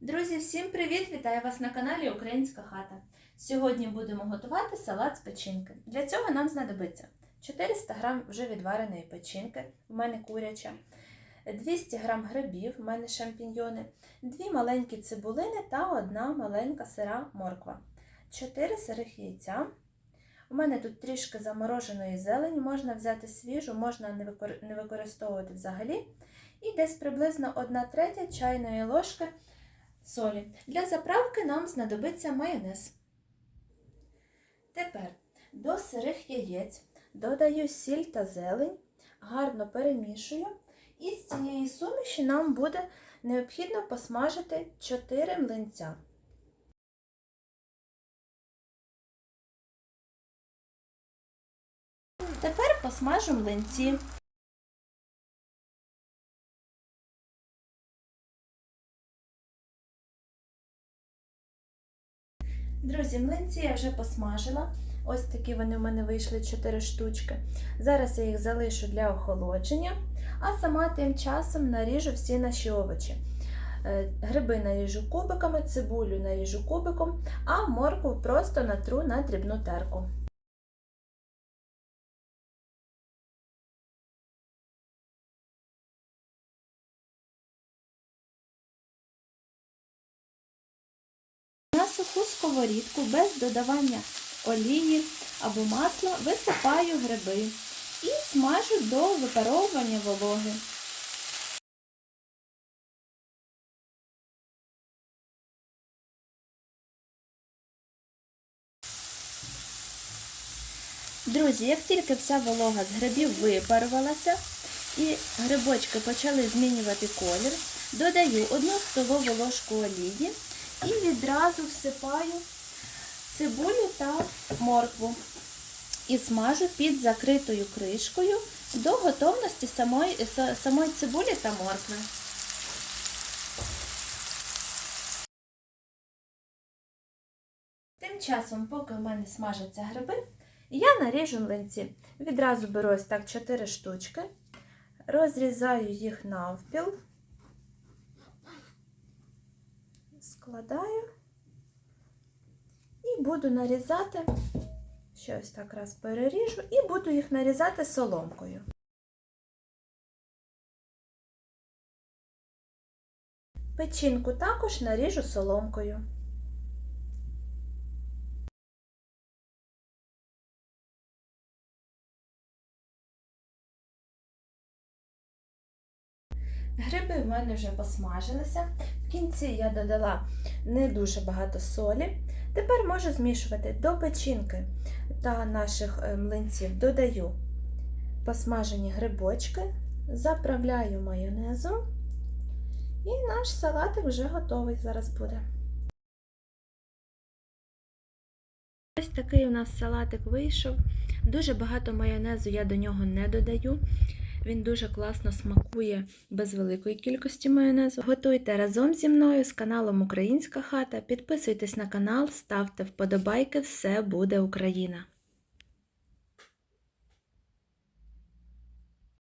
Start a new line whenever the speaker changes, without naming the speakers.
Друзі, всім привіт! Вітаю вас на каналі Українська хата. Сьогодні будемо готувати салат з печінки. Для цього нам знадобиться 400 г вже відвареної печінки, в мене куряча, 200 г грибів, в мене шампіньйони, 2 маленькі цибулини та 1 маленька сира морква, 4 сирих яйця. У мене тут трішки замороженої зелені, можна взяти свіжу, можна не використовувати взагалі. І десь приблизно 1 третя чайної ложки солі. Для заправки нам знадобиться майонез. Тепер до сирих яєць додаю сіль та зелень, гарно перемішую. І з цієї суміші нам буде необхідно посмажити 4 млинця. Тепер посмажу млинці. Друзі, млинці я вже посмажила. Ось такі вони в мене вийшли 4 штучки. Зараз я їх залишу для охолодження, а сама тим часом наріжу всі наші овочі. Е, Гриби наріжу кубиками, цибулю наріжу кубиком, а моркву просто натру на дрібну терку. Суху сковорідку без додавання олії або масла висипаю гриби і смажу до випаровування вологи. Друзі, як тільки вся волога з грибів випарувалася і грибочки почали змінювати колір, додаю 1 столову ложку олії і відразу всипаю цибулю та моркву і смажу під закритою кришкою до готовності самої, самої цибулі та моркви. Тим часом, поки в мене смажаться гриби, я наріжу млинці. Відразу беру ось так 4 штучки, розрізаю їх навпіл, складаю і буду нарізати, ще ось так раз переріжу, і буду їх нарізати соломкою. Печінку також наріжу соломкою. Гриби в мене вже посмажилися. В кінці я додала не дуже багато солі. Тепер можу змішувати до печінки та наших е, млинців додаю посмажені грибочки, заправляю майонезом. І наш салатик вже готовий зараз буде. Ось такий у нас салатик вийшов. Дуже багато майонезу я до нього не додаю. Він дуже класно смакує без великої кількості майонезу. Готуйте разом зі мною з каналом Українська хата. Підписуйтесь на канал, ставте вподобайки, все буде Україна!